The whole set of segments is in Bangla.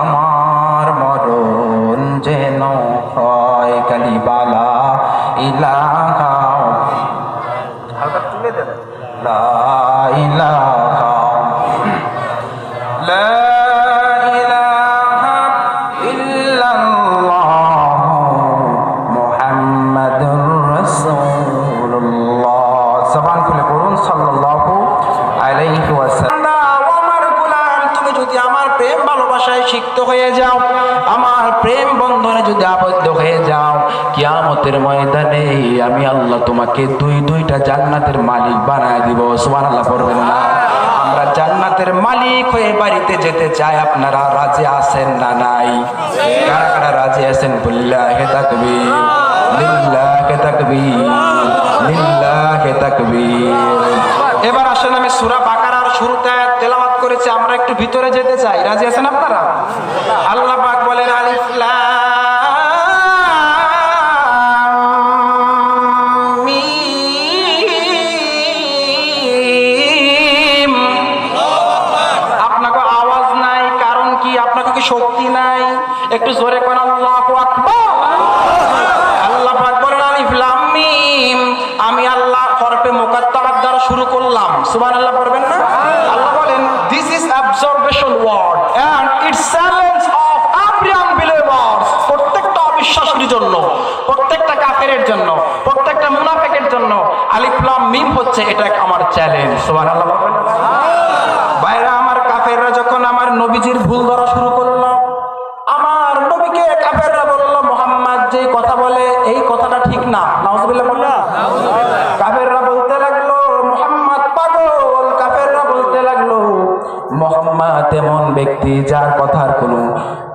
আমার মরণ যেন হয় কালিবালা ইলাহা। হালকা তুলে দেন। লা লা সিক্ত হয়ে যাও। আমার প্রেম বন্ধনে যদি আবদ্ধ হয়ে যাও, কিয়ামতের ময়দানে আমি আল্লাহ তোমাকে দুই দুইটা জান্নাতের মালিক বানায় দিব। সুবহানাল্লাহ পড়বেন না? আমরা জান্নাতের মালিক হয়ে বাড়িতে যেতে চাই, আপনারা রাজি আছেন না নাই? কারা কারা রাজি আছেন? তাকবীর। লিল্লাহে তাকবীর। লিল্লাহে তাকবীর। এবার আসেন আমি সূরা বাকারার শুরুতে তেলাওয়াত করেছি, আমরা একটু ভিতরে যেতে চাই। রাজি আছেন আপনারা কি শক্তি নাই। একটু জোরে আল্লাহু আল্লাহ আমি আল্লাহ দ্বারা শুরু করলাম। না? আল্লাহ বলেন this is word it's challenge of প্রত্যেকটা অবিশ্বাসীর জন্য, প্রত্যেকটা কাফেরের জন্য, প্রত্যেকটা মুনাফিকের জন্য আলিফ লাম মিম হচ্ছে এটা আমার চ্যালেঞ্জ সুবহানাল্লাহ আমার কাফেররা যখন আমার নবীজির ভুল ধরা শুরু না, নাউজুবিল্লাহ বলল কাফেররা বলতে লাগল, মোহাম্মদ পাগল। কাফেররা বলতে লাগল, মোহাম্মদ এমন ব্যক্তি যার কথার কোনো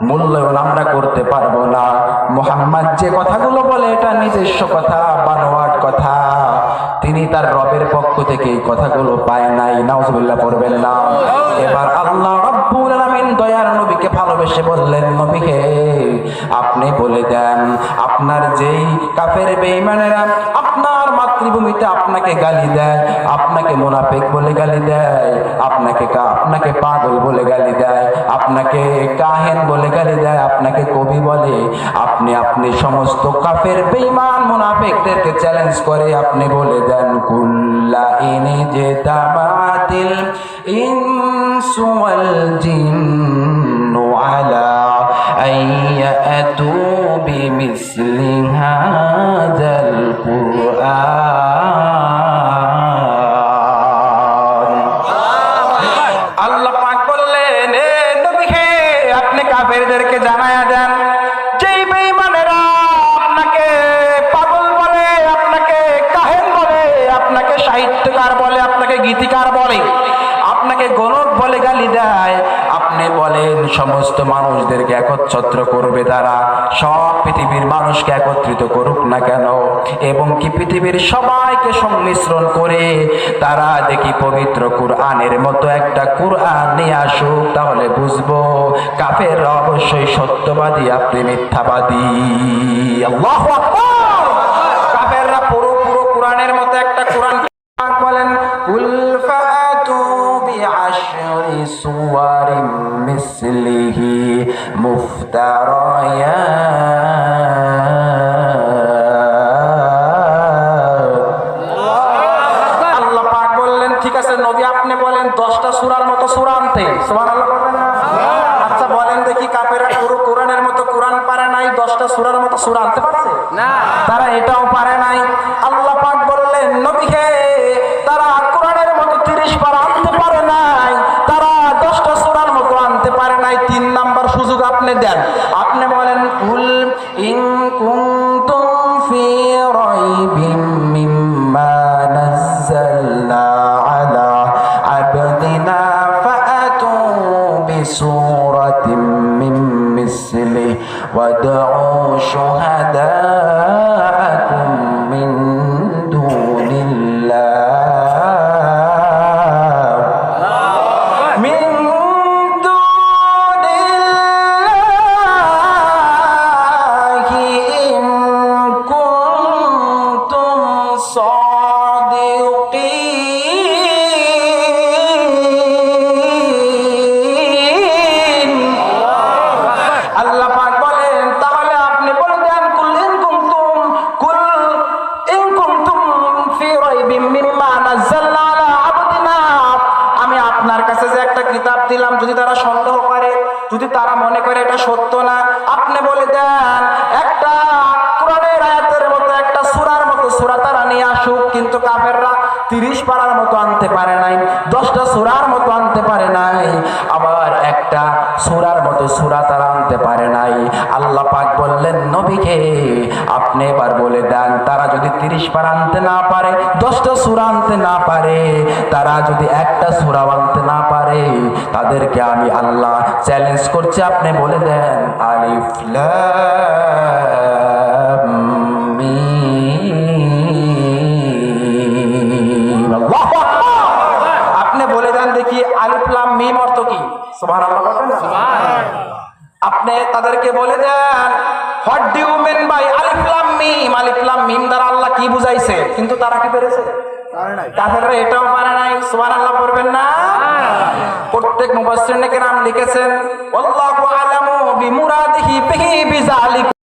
মূল্যায়ন আমরা করতে পারব না। মোহাম্মদ যে কথাগুলো বলে, এটা নিজস্ব কথা, বানোয়াট কথা। তিনি তার রবের পক্ষ থেকে এই কথাগুলো পায় নাই। নাউজুবিল্লাহ, পড়বেন না। এবার আল্লাহ রব্বুল আলামিন দয়ার নবীকে ভালোবেসে বললেন, নবীকে, আপনি বলে দেন, আপনার যেই কাফের বেঈমানেরা আপনার মাতৃভূমিতে আপনাকে গালি দেয়, আপনাকে মুনাফিক বলে গালি দেয়, আপনাকে আপনাকে পাগল বলে গালি দেয়, আপনাকে কাহেন বলে গালি দেয়, আপনাকে কবি বলে। আপনি আপনি সমস্ত কাফের বেঈমান মুনাফিকদেরকে চ্যালেঞ্জ করে আপনি বলে দেন, কুল্লা ইনি যে তাবাতিল ইনসু ওয়াল আলা আইয়াতু বিমিসলি গীতিকার বলে। আপনাকে গণক বলে গালি দেয়। আপনি বলেন, সমস্ত মানুষদেরকে একত্র করবে তারা। সব পৃথিবীর মানুষকে একত্রিত করুক না কেন? এবং কি পৃথিবীর সবাইকে সংমিশ্রণ করে তারা দেখি পবিত্র কুরআনের মতো একটা কুরআন নিয়ে আসুক, তাহলে বুঝব কাফের অবশ্যই সত্যবাদী, আপনি মিথ্যাবাদী। আল্লাহু সূরার মতো সূরা আনতে পারছে? না। তারা এটাও পারে নাই। আল্লাহ পাক বললেন নবী হে بسورة من مثله وادعوا شهداء এটা সত্য না। আপনি বলে দেন, একটা কোরআনের আয়াতের মতো, একটা সুরার মতো সুরা তারা নিয়ে আসুক, কিন্তু কাফেররা তিরিশ পারার মতো আনতে পারে নাই, দশটা সুরার মতো আনতে পারে নাই। আবার একটা সূরার মতো সূরা তারা আনতে পারে নাই। আল্লাহ পাক বললেন, নবীকে আপনি এবার বলে দেন, তারা যদি তিরিশ পার আনতে না পারে, দশটা সূরা আনতে না পারে, তারা যদি একটা সূরা আনতে না পারে, তাদেরকে আমি আল্লাহ চ্যালেঞ্জ করছি, আপনি বলে দেন, আলিফ। আপনি বলে দেন দেখি আলিফ লাম মিম অর্থ কি? সুবহানাল্লাহ। তাদেরকে বলে দেন হোয়াট মিন বাই মিম মিম দ্বারা আল্লাহ কি বুঝাইছে? কিন্তু তারা কি পেরেছে? কাফেররা এটাও পারে নাই সুবহানাল্লাহ পড়বেন না। প্রত্যেক মুফাসসির নাম লিখেছেন আল্লাহু আলামু বিমুরাদিহি বিহি বিযালিক